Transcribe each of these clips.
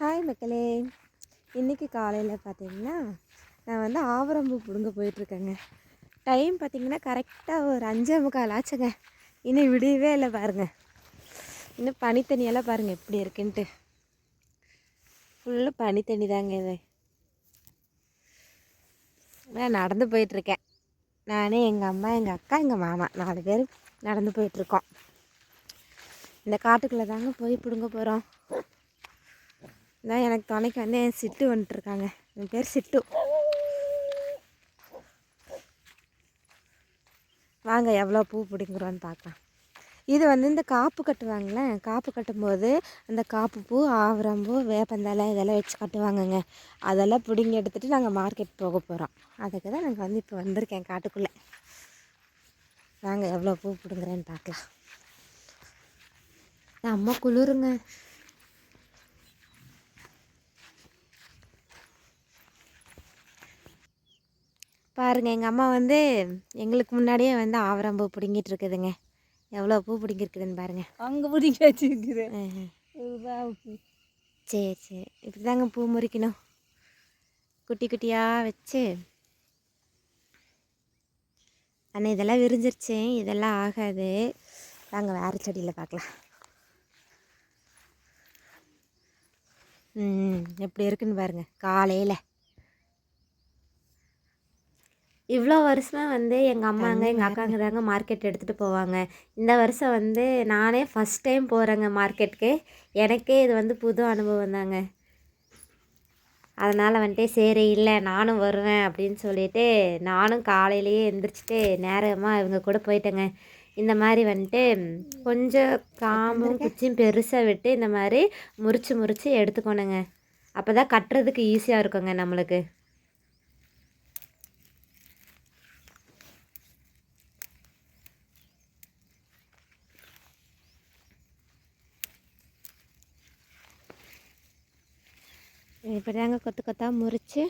Hi மக்களே. இன்றைக்கி காலையில் பார்த்தீங்கன்னா நான் வந்து ஆவரம்பூ பிடுங்க போயிட்டுருக்கேங்க. டைம் பார்த்தீங்கன்னா கரெக்டாக ஒரு அஞ்சே முக்கால் ஆச்சுங்க. இன்னும் விடியவே இல்லை பாருங்கள் இன்னும் பனித்தண்ணியெல்லாம் பாருங்கள் எப்படி இருக்குன்ட்டு. ஃபுல்லு பனித்தண்ணி தாங்க இது. நான் நடந்து போயிட்டுருக்கேன். நானே எங்கள் அம்மா எங்கள் அக்கா எங்கள் மாமா நாலு பேர் நடந்து போயிட்டுருக்கோம். இந்த காட்டுக்குள்ளே தாங்க போய் பிடுங்க போகிறோம் இதான் எனக்கு துணைக்கு வந்து என் சிட்டு வந்துட்டுருக்காங்க. என் பேர் சிட்டு. வாங்க எவ்வளோ பூ பிடிங்குறோன்னு பார்க்கலாம். இது வந்து இந்த காப்பு கட்டுவாங்களே காப்பு கட்டும்போது அந்த காப்பு பூ ஆவரம்பூ வேப்பந்தலை இதெல்லாம் வச்சு கட்டுவாங்கங்க. அதெல்லாம் பிடுங்கி எடுத்துகிட்டு நாங்கள் மார்க்கெட் போக போகிறோம் அதுக்கு தான் நாங்கள் வந்து இப்போ வந்திருக்கேன் காட்டுக்குள்ளே. வாங்க எவ்வளோ பூ பிடுங்குறேன்னு பார்க்கலாம். அம்மா குளிருங்க. பாருங்கள் எங்கள் அம்மா வந்து எங்களுக்கு முன்னாடியே வந்து ஆவரம்பூ பிடுங்கிட்டு இருக்குதுங்க எவ்வளோ பூ பிடுங்கிருக்குதுன்னு பாருங்கள் அங்கே பிடிக்க வச்சுருக்குறேன் சரி சரி. இப்படி தாங்க பூ முறிக்கணும். குட்டி குட்டியாக வச்சு. ஆனால் இதெல்லாம் விரிஞ்சிருச்சு. இதெல்லாம் ஆகாது. வாங்க வேறு செடியில் பார்க்கலாம் ம் எப்படி இருக்குன்னு பாருங்கள் காலையில். இவ்வளோ வருஷமாக வந்து எங்கள் அம்மாங்க எங்கள் அக்காங்க தாங்க மார்க்கெட் எடுத்துகிட்டு போவாங்க. இந்த வருஷம் வந்து நானே ஃபஸ்ட் டைம் போகிறேங்க மார்க்கெட்டுக்கு எனக்கே இது வந்து புது அனுபவம் தாங்க. அதனால் வந்துட்டு சரி இல்லை நானும் வருவேன் அப்படின்னு சொல்லிட்டு நானும் காலையிலேயே எந்திரிச்சிட்டு நேரமாக இவங்க கூட போயிட்டேங்க. இந்த மாதிரி வந்துட்டு கொஞ்சம் காம்பும் குச்சியும் பெருசாக விட்டு இந்த மாதிரி முறிச்சு முறிச்சு எடுத்துக்கணுங்க. அப்போ தான் கட்டுறதுக்கு ஈஸியாக இருக்குங்க நம்மளுக்கு. இப்படி தாங்க கொத்து கொத்தாக முறித்து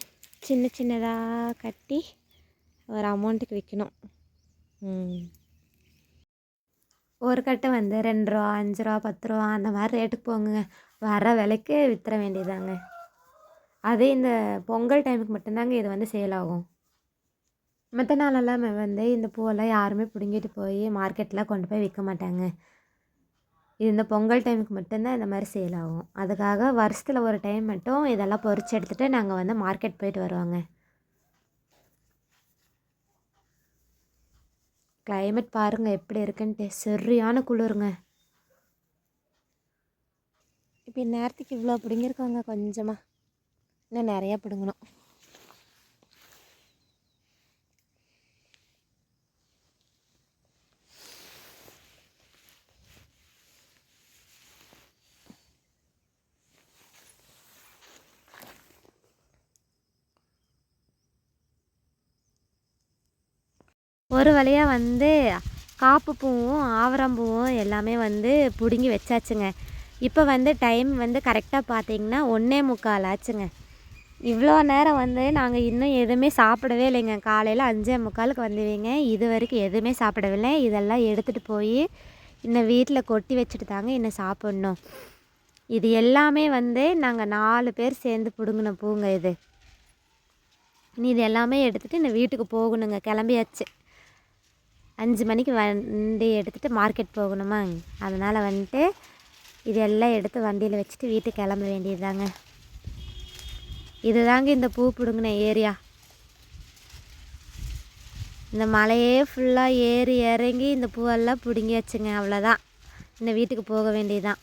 சின்ன சின்னதாக கட்டி ஒரு அமௌண்ட்டுக்கு விற்கணும் ஒரு கட்டை வந்து ரெண்டு ரூபா அஞ்சு ரூபா பத்து ரூபா அந்த மாதிரி ரேட்டுக்கு போங்க வர விலைக்கு விற்றுற வேண்டியதாங்க அதே இந்த பொங்கல் டைமுக்கு மட்டும்தாங்க இது வந்து சேல் ஆகும். மற்ற நாளெல்லாம் வந்து இந்த பூவெல்லாம் யாருமே பிடுங்கிட்டு போய் மார்க்கெட்டில் கொண்டு போய் விற்க மாட்டாங்க. இது இந்த பொங்கல் டைமுக்கு மட்டும்தான் இந்த மாதிரி சேல் ஆகும். அதுக்காக வருஷத்தில் ஒரு டைம் மட்டும் இதெல்லாம் பொறிச்சு எடுத்துகிட்டு நாங்கள் வந்து மார்க்கெட் போயிட்டு வருவாங்க. கிளைமேட் பாருங்கள் எப்படி இருக்குன்ட்டு. சரியான குளிருங்க. இப்போ நேரத்துக்கு இவ்வளோ பிடுங்கிருக்காங்க கொஞ்சமாக இன்னும் நிறையா பிடுங்கணும். ஒரு வழியாக வந்து காப்பு பூவும் ஆவரம்பூவும் எல்லாமே வந்து பிடுங்கி வச்சாச்சுங்க. இப்போ வந்து டைம் வந்து கரெக்டாக பார்த்தீங்கன்னா ஒன்றே முக்கால் ஆச்சுங்க. இவ்வளோ நேரம் வந்து நாங்கள் இன்னும் எதுவுமே சாப்பிடவே இல்லைங்க. காலையில் அஞ்சே முக்காலுக்கு வந்துடுவீங்க இது வரைக்கும் எதுவுமே சாப்பிடவில்லை. இதெல்லாம் எடுத்துகிட்டு போய் இன்னும் வீட்டில் கொட்டி வச்சுட்டு தாங்க இன்னும் சாப்பிட்ணும். இது எல்லாமே வந்து நாங்கள் நாலு பேர் சேர்ந்து பிடுங்கின பூங்க இது. இனி இது எல்லாமே எடுத்துகிட்டு இன்னும் வீட்டுக்கு போகணுங்க. கிளம்பியாச்சு. அஞ்சு மணிக்கு வண்டி எடுத்துகிட்டு மார்க்கெட் போகணுமா? அதனால் வந்துட்டு இதெல்லாம் எடுத்து வண்டியில் வச்சுட்டு வீட்டுக்கு கிளம்ப வேண்டியதுதாங்க. இதுதாங்க இந்த பூ பிடுங்கின ஏரியா. இந்த மலையே ஃபுல்லாக ஏறி இறங்கி இந்த பூவெல்லாம் பிடுங்கியாச்சுங்க அவ்வளோதான் இந்த வீட்டுக்கு போக வேண்டியதுதான்.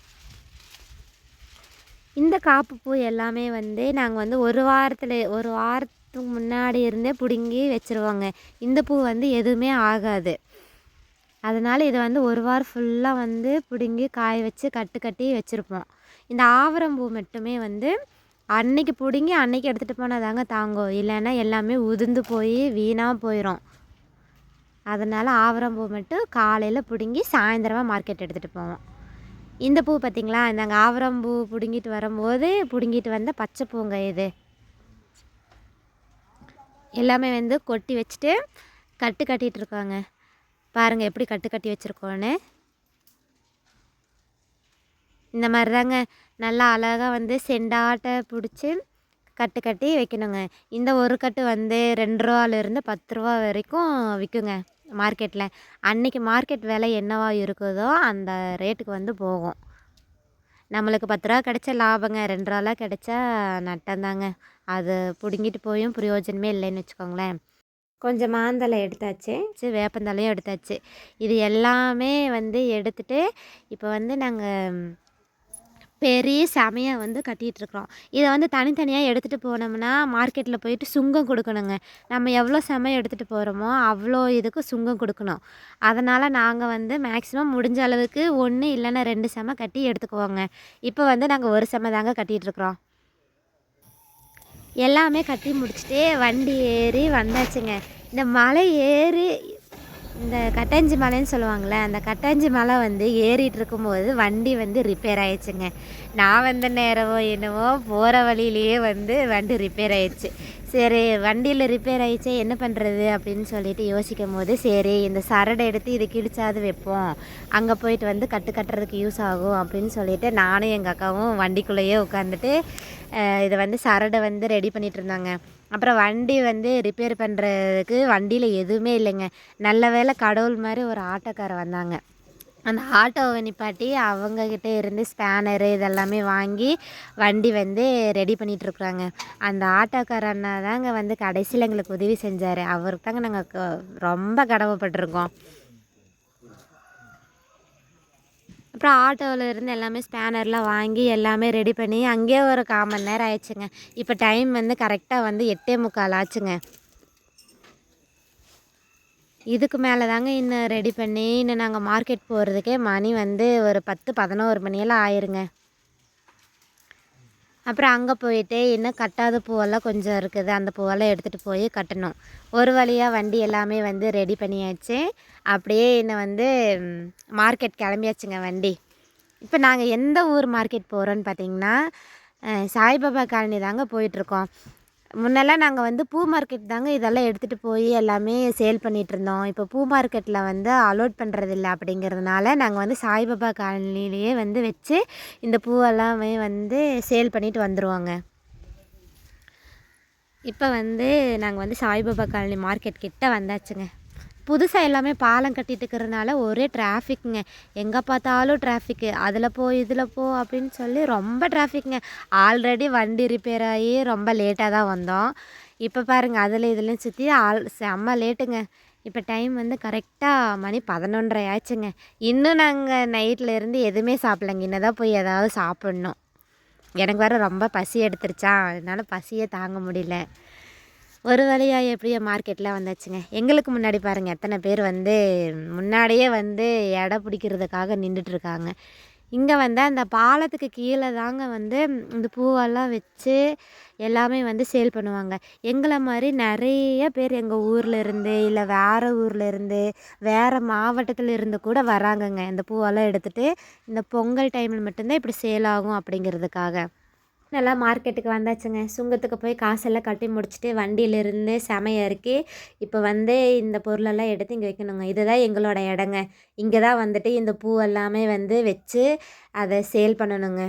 இந்த காப்பு பூ எல்லாமே வந்து நாங்கள் வந்து ஒரு வாரத்தில் ஒரு வாரத்துக்கு முன்னாடி இருந்தே பிடுங்கி வச்சுருவாங்க. இந்த பூ வந்து எதுவுமே ஆகாது. அதனால் இதை வந்து ஒரு வாரம் ஃபுல்லாக வந்து பிடுங்கி காய வச்சு கட்டு கட்டி வச்சுருப்போம். இந்த ஆவரம்பூ மட்டுமே வந்து அன்னைக்கு பிடுங்கி அன்னைக்கு எடுத்துகிட்டு போனால் தாங்க தாங்கும். இல்லைன்னா எல்லாமே உதிர்ந்து போய் வீணாக போயிடும் அதனால் ஆவரம்பூ மட்டும் காலையில் பிடுங்கி சாயந்தரமாக மார்க்கெட் எடுத்துகிட்டு போவோம். இந்த பூ பார்த்திங்களா இந்தாங்க ஆவரம்பூ பிடுங்கிட்டு வரும்போது பிடுங்கிட்டு வந்த பச்சை பூங்க இது. எல்லாமே வந்து கொட்டி வச்சுட்டு கட்டு கட்டிகிட்டு இருக்காங்க பாருங்கள் எப்படி கட்டு கட்டி வச்சுருக்கோன்னு. இந்த மாதிரி தாங்க நல்லா அழகாக வந்து செண்டாட்டை பிடிச்சி கட்டு கட்டி வைக்கணுங்க. இந்த ஒரு கட்டு வந்து ரெண்டு ரூபாலேருந்து பத்து ரூபா வரைக்கும் விற்குங்க மார்க்கெட்டில் அன்றைக்கி மார்க்கெட் விலை என்னவா இருக்குதோ அந்த ரேட்டுக்கு வந்து போகும். நம்மளுக்கு பத்து ரூபா கிடைச்சா லாபங்க ரெண்டு ரூபாலாம் கிடைச்சா நட்டம்தாங்க. அது பிடுங்கிட்டு போயும் பிரயோஜனமே இல்லைன்னு வச்சுக்கோங்களேன். கொஞ்சம் மாந்தலை எடுத்தாச்சு. சரி வேப்பந்தலையும் எடுத்தாச்சு. இது எல்லாமே வந்து எடுத்துட்டு இப்போ வந்து நாங்கள் பெரிய செமையை வந்து கட்டிகிட்ருக்குறோம் இதை வந்து தனித்தனியாக எடுத்துகிட்டு போனோம்னா மார்க்கெட்டில் போயிட்டு சுங்கம் கொடுக்கணுங்க. நம்ம எவ்வளோ செமை எடுத்துகிட்டு போகிறோமோ அவ்வளோ இதுக்கு சுங்கம் கொடுக்கணும். அதனால் நாங்கள் வந்து மேக்ஸிமம் முடிஞ்ச அளவுக்கு ஒன்று இல்லைன்னா ரெண்டு செமை கட்டி எடுத்துக்குவோங்க. இப்போ வந்து நாங்கள் ஒரு செமை தாங்க கட்டிகிட்ருக்குறோம் எல்லாமே கட்டி முடிச்சுட்டு வண்டி ஏறி வந்தாச்சுங்க. இந்த மலை ஏறி இந்த கட்டஞ்சி மலைன்னு சொல்லுவாங்கள்ல அந்த கட்டஞ்சி மலை வந்து ஏறிட்டு இருக்கும்போது வண்டி வந்து ரிப்பேர் ஆயிடுச்சுங்க. நான் வந்த நேரமோ என்னவோ போகிற வழியிலேயே வந்து வண்டி ரிப்பேர் ஆயிடுச்சு. சரி வண்டியில் ரிப்பேர் ஆயிடுச்சே என்ன பண்ணுறது அப்படின்னு சொல்லிட்டு யோசிக்கும் போது சரி இந்த சரடை எடுத்து இதை கிழிச்சாது வைப்போம். அங்கே போயிட்டு வந்து கட்டு கட்டுறதுக்கு யூஸ் ஆகும் அப்படின்னு சொல்லிட்டு நானும் எங்கள் அக்காவும் வண்டிக்குள்ளேயே உட்காந்துட்டு இதை வந்து சரடை வந்து ரெடி பண்ணிகிட்டு இருந்தாங்க அப்புறம் வண்டி வந்து ரிப்பேர் பண்ணுறதுக்கு வண்டியில் எதுவுமே இல்லைங்க. நல்ல வேளை கடவுள் மாதிரி ஒரு ஆட்டோக்காரர் வந்தாங்க. அந்த ஆட்டோவை நிப்பாட்டி அவங்கக்கிட்ட இருந்து ஸ்பேனரு இதெல்லாமே வாங்கி வண்டி வந்து ரெடி பண்ணிகிட்ருக்குறாங்க அந்த ஆட்டோக்கார அண்ணா தாங்க வந்து கடைசியில் எங்களுக்கு உதவி செஞ்சார். அவருக்கு தாங்க நாங்கள் ரொம்ப கடமைப்பட்டிருக்கோம். அப்புறம் ஆட்டோவில் இருந்து எல்லாமே ஸ்பேனர்லாம் வாங்கி எல்லாமே ரெடி பண்ணி அங்கேயே ஒரு கால் மணி நேரம் ஆயிடுச்சுங்க. இப்போ டைம் வந்து கரெக்டாக வந்து எட்டே முக்கால் ஆச்சுங்க. இதுக்கு மேலே தாங்க இன்னும் ரெடி பண்ணி இன்னும் நாங்கள் மார்க்கெட் போகிறதுக்கே மணி வந்து ஒரு பத்து பதினோரு மணியெல்லாம் ஆயிருங்க. அப்புறம் அங்கே போயிட்டு இன்னும் கட்டாத பூவெல்லாம் கொஞ்சம் இருக்குது. அந்த பூவெல்லாம் எடுத்துகிட்டு போய் கட்டணும். ஒரு வழியாக வண்டி எல்லாமே வந்து ரெடி பண்ணியாச்சு. அப்படியே என்னை வந்து மார்க்கெட் கிளம்பியாச்சுங்க வண்டி. இப்போ நாங்கள் எந்த ஊர் மார்க்கெட் போகிறோன்னு பார்த்தீங்கன்னா சாய்பாபா காலனி தாங்க போயிட்டுருக்கோம். முன்னெல்லாம் நாங்கள் வந்து பூ மார்க்கெட் தாங்க இதெல்லாம் எடுத்துகிட்டு போய் எல்லாமே சேல் பண்ணிகிட்ருந்தோம் இப்போ பூ மார்க்கெட்டில் வந்து அலோட் பண்ணுறதில்ல அப்படிங்கிறதுனால நாங்கள் வந்து சாய்பாபா காலனிலேயே வந்து வச்சு இந்த பூவெல்லாமே வந்து சேல் பண்ணிட்டு வந்துடுவோங்க இப்போ வந்து நாங்கள் வந்து சாய்பாபா காலனி மார்க்கெட் கிட்டே வந்தாச்சுங்க. புதுசாக எல்லாமே பாலம் கட்டிட்டு இருக்கிறதுனால ஒரே டிராஃபிக்ங்க எங்கே பார்த்தாலும் டிராஃபிக்கு அதில் போ இதில் போ அப்படின்னு சொல்லி ரொம்ப டிராஃபிக்ங்க ஆல்ரெடி வண்டி ரிப்பேர் ஆகி ரொம்ப லேட்டாக தான் வந்தோம். இப்போ பாருங்கள் அதில் இதுலேயும் சுற்றி ஆள் செம்ம லேட்டுங்க இப்போ டைம் வந்து கரெக்டாக மணி பதினொன்றரை ஆச்சுங்க. இன்னும் நாங்கள் நைட்டில் இருந்து எதுவுமே சாப்பிட்லங்க. இன்னதான் தான் போய் ஏதாவது சாப்பிட்ணும். எனக்கு வேறு ரொம்ப பசி எடுத்துருச்சா. அதனால் பசியே தாங்க முடியல. ஒரு வழியாக எப்படியோ மார்க்கெட்டில் வந்தாச்சுங்க. எங்களுக்கு முன்னாடி பாருங்கள் எத்தனை பேர் வந்து முன்னாடியே வந்து எடை பிடிக்கிறதுக்காக நின்றுட்டுருக்காங்க. இங்கே வந்து அந்த பாலத்துக்கு கீழே தாங்க வந்து இந்த பூவெல்லாம் வச்சு எல்லாமே வந்து சேல் பண்ணுவாங்க. எங்களை மாதிரி நிறைய பேர் எங்கள் ஊரில் இருந்து இல்லை வேறு ஊரில் இருந்து வேறு மாவட்டத்தில் இருந்து கூட வராங்கங்க. இந்த பூவெல்லாம் எடுத்துகிட்டு இந்த பொங்கல் டைமில் மட்டும்தான் இப்படி சேல் ஆகும் அப்படிங்கிறதுக்காக. நல்லா மார்க்கெட்டுக்கு வந்தாச்சுங்க. சுங்கத்துக்கு போய் காசெல்லாம் கட்டி முடிச்சுட்டு வண்டியிலிருந்து செமைய இறக்கி இப்போ வந்து இந்த பொருளெல்லாம் எடுத்து இங்கே வைக்கணுங்க. இதுதான் எங்களோட இடங்க. இங்கே தான் வந்துட்டு இந்த பூ எல்லாமே வந்து வச்சு அதை சேல் பண்ணணுங்க.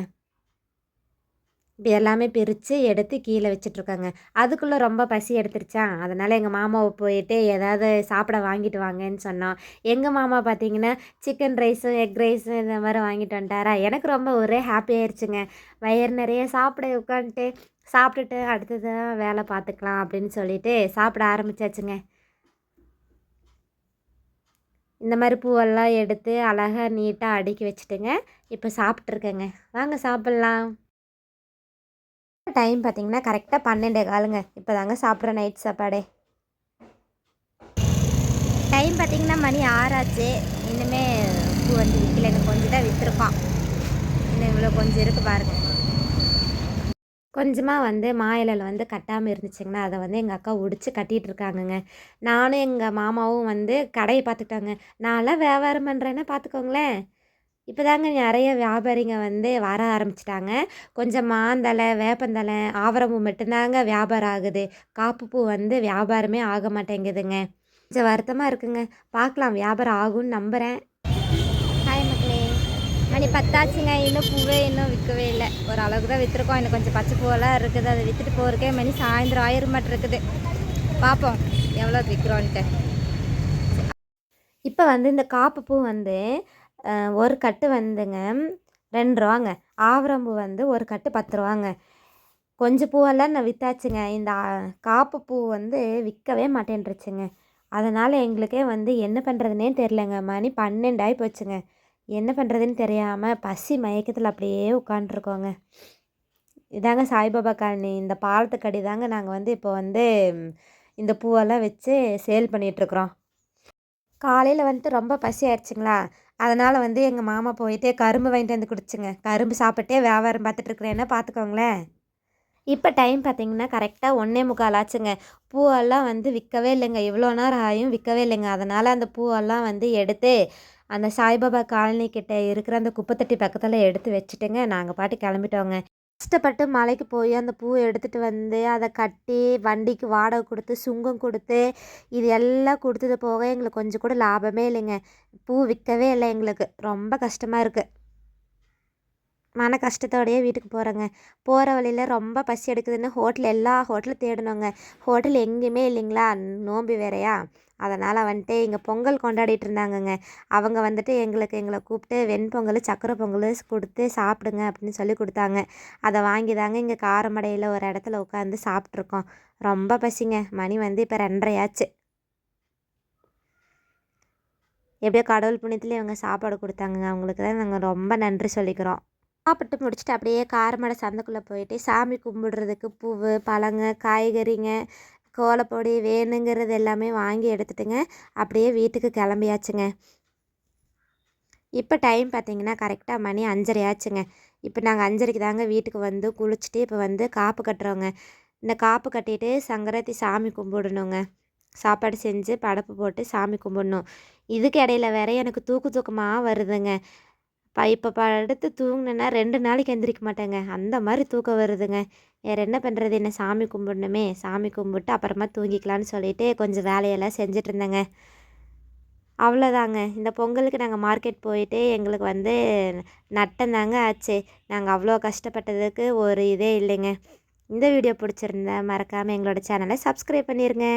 இப்படி எல்லாமே பிரித்து எடுத்து கீழே வச்சிட்ருக்காங்க. அதுக்குள்ளே ரொம்ப பசி எடுத்துருச்சா? அதனால் எங்கள் மாமாவை போயிட்டு ஏதாவது சாப்பிட வாங்கிட்டு வாங்கன்னு சொன்னோம். எங்கள் மாமா பார்த்தீங்கன்னா சிக்கன் ரைஸும் எக் ரைஸும் இந்த மாதிரி வாங்கிட்டு வந்துட்டாரா? எனக்கு ரொம்ப ஒரே ஹாப்பி ஆயிடுச்சுங்க வயிறு நிறைய சாப்பிட உட்காந்துட்டு சாப்பிட்டுட்டு அடுத்தது வேலை பார்த்துக்கலாம் அப்படின்னு சொல்லிட்டு சாப்பிட ஆரம்பிச்சாச்சுங்க. இந்த மாதிரி பூவெல்லாம் எடுத்து அழகாக நீட்டாக அடுக்கி வச்சுட்டுங்க. இப்போ சாப்பிட்ருக்கேங்க வாங்க சாப்பிட்லாம். டைம் பார்த்தீங்கன்னா கரெக்டாக பன்னெண்டே காலுங்க. இப்போ தாங்க சாப்பிட்ற நைட் சாப்பாடே. டைம் பார்த்தீங்கன்னா மணி ஆறாச்சு. இன்னுமே பூ வந்து விற்கல எனக்கு கொஞ்சம் தான் விற்றுருப்பான் இன்னும் இவ்வளோ கொஞ்சம் இருக்குது பாருங்கள் கொஞ்சமாக வந்து மாயிலில் வந்து கட்டாமல் இருந்துச்சுங்கன்னா அதை வந்து எங்கள் அக்கா உடிச்சு கட்டிகிட்டு இருக்காங்கங்க. நானும் எங்கள் மாமாவும் வந்து கடையை பார்த்துக்கிட்டாங்க நான்லாம் வியாபாரம் பண்ணுறேன்னா பார்த்துக்கோங்களேன் இப்போ தாங்க நிறைய வியாபாரிங்க வந்து வர ஆரம்பிச்சிட்டாங்க. கொஞ்சம் மாந்தலை வேப்பந்தலை ஆவரம்பூ மட்டும்தாங்க வியாபாரம் ஆகுது. காப்புப்பூ வந்து வியாபாரமே ஆக மாட்டேங்குதுங்க. கொஞ்சம் வருத்தமாக இருக்குங்க. பார்க்கலாம் வியாபாரம் ஆகும்னு நம்புகிறேன் ஹாய் மக்களே. மணி பத்தாச்சுங்க. இன்னும் பூவே இன்னும் விற்கவே இல்லை. ஒரு அளவுக்கு தான் விற்றுருக்கோம் இன்னும் கொஞ்சம் பச்சை பூவெல்லாம் இருக்குது. அதை விற்றுட்டு போகிறக்கே மணி சாயந்தரம் ஆயிரம் மட்டும் இருக்குது. பார்ப்போம் எவ்வளோ விற்கிறோன்ட்டு இப்போ வந்து இந்த காப்பு பூ வந்து ஒரு கட்டு வந்துங்க ரெண்டு ரூபாங்க. ஆவரம்பூ வந்து ஒரு கட்டு பத்து ரூபாங்க. கொஞ்சம் பூவெல்லாம் நான் விற்றாச்சுங்க இந்த காப்பு பூ வந்து விற்கவே மாட்டேன்ருச்சுங்க அதனால் எங்களுக்கே வந்து என்ன பண்ணுறதுனே தெரிலங்க மணி பன்னெண்டாகி போச்சுங்க. என்ன பண்ணுறதுன்னு தெரியாமல் பசி மயக்கத்தில் அப்படியே உட்காண்ட்ருக்கோங்க இதாங்க சாய்பாபா காலனி. இந்த பாலத்துக்கடி தாங்க நாங்கள் வந்து இப்போ வந்து இந்த பூவெல்லாம் வச்சு சேல் பண்ணிகிட்ருக்குறோம் காலையில் வந்துட்டு ரொம்ப பசி ஆயிடுச்சுங்களா? அதனால் வந்து எங்கள் மாமா போயிட்டே கரும்பு வாங்கிட்டு வந்து குடிச்சுங்க. கரும்பு சாப்பிட்டே வியாபாரம் பார்த்துட்டு இருக்கிறேன்னா பார்த்துக்கோங்களேன். இப்போ டைம் பார்த்தீங்கன்னா கரெக்டாக ஒன்றே முக்கால் ஆச்சுங்க. பூவெல்லாம் வந்து விற்கவே இல்லைங்க. இவ்வளோ நேரம் ஆயும் விற்கவே இல்லைங்க. அதனால் அந்த பூவெல்லாம் வந்து எடுத்து அந்த சாய்பாபா காலனி கிட்டே இருக்கிற அந்த குப்பைத்தட்டி பக்கத்தில் எடுத்து வச்சுட்டுங்க. நாங்கள் பாட்டு கிளம்பிட்டோங்க. கஷ்டப்பட்டு மலைக்கு போய் அந்த பூவை எடுத்துகிட்டு வந்து அதை கட்டி வண்டிக்கு வாடகை கொடுத்து சுங்கம் கொடுத்து இது எல்லாம் கொடுத்தது போக எங்களுக்கு கொஞ்சம் கூட லாபமே இல்லைங்க. பூ விற்கவே இல்லை எங்களுக்கு. ரொம்ப கஷ்டமாக இருக்குது மன கஷ்டத்தோடையே வீட்டுக்கு போகிறேங்க போகிற வழியில் ரொம்ப பசி எடுக்குதுன்னு ஹோட்டல் எல்லா ஹோட்டலும் தேடினோங்க ஹோட்டல் எங்கேயுமே இல்லைங்களா? நோம்பி வேறையா? அதனால் வந்துட்டு இங்கே பொங்கல் கொண்டாடிட்டு இருந்தாங்கங்க அவங்க வந்துட்டு எங்களுக்கு எங்களை கூப்பிட்டு வெண்பொங்கல் சக்கரை பொங்கல் கொடுத்து சாப்பிடுங்க அப்படின்னு சொல்லி கொடுத்தாங்க. அதை வாங்கி தாங்க இங்கே காரமடையில் ஒரு இடத்துல உட்காந்து சாப்பிட்ருக்கோம் ரொம்ப பசிங்க. மணி வந்து இப்போ ரெண்டரையாச்சு. எப்படியோ கடவுள் புண்ணியத்தில் இவங்க சாப்பாடு கொடுத்தாங்கங்க. அவங்களுக்கு தான் நாங்கள் ரொம்ப நன்றி சொல்லிக்கிறோம். சாப்பிட்டு முடிச்சுட்டு அப்படியே காரமடை சந்தைக்குள்ளே போயிட்டு சாமி கும்பிடுறதுக்கு பூவு பழங்க காய்கறிங்க கோலப்பொடி வேணுங்கிறது எல்லாமே வாங்கி எடுத்துட்டுங்க. அப்படியே வீட்டுக்கு கிளம்பியாச்சுங்க. இப்போ டைம் பார்த்தீங்கன்னா கரெக்டாக மணி அஞ்சரை ஆச்சுங்க. இப்போ நாங்கள் அஞ்சரைக்கு தாங்க வீட்டுக்கு வந்து குளிச்சுட்டு இப்போ வந்து காப்பு கட்டுறோங்க. இந்த காப்பு கட்டிட்டு சங்கராத்தி சாமி கும்பிடணுங்க. சாப்பாடு செஞ்சு படப்பு போட்டு சாமி கும்பிடணும். இதுக்கு இடையில வேற எனக்கு தூக்கு தூக்கமாக வருதுங்க. இப்போ படுத்து தூங்கினேன்னா ரெண்டு நாளைக்கு எந்திரிக்க மாட்டேங்க. அந்த மாதிரி தூக்கம் வருதுங்க. வேறு என்ன பண்ணுறது என்ன சாமி கும்பிடணுமே. சாமி கும்பிட்டு அப்புறமா தூங்கிக்கலான்னு சொல்லிட்டு கொஞ்சம் வேலையெல்லாம் செஞ்சுட்டு இருந்தேங்க அவ்வளோதாங்க. இந்த பொங்கலுக்கு நாங்கள் மார்க்கெட் போயிட்டு எங்களுக்கு வந்து நட்டந்தாங்க ஆச்சு. நாங்கள் அவ்வளோ கஷ்டப்பட்டதுக்கு ஒரு இதே இல்லைங்க. இந்த வீடியோ பிடிச்சிருந்தா மறக்காமல் எங்களோட சேனலை சப்ஸ்கிரைப் பண்ணிடுங்க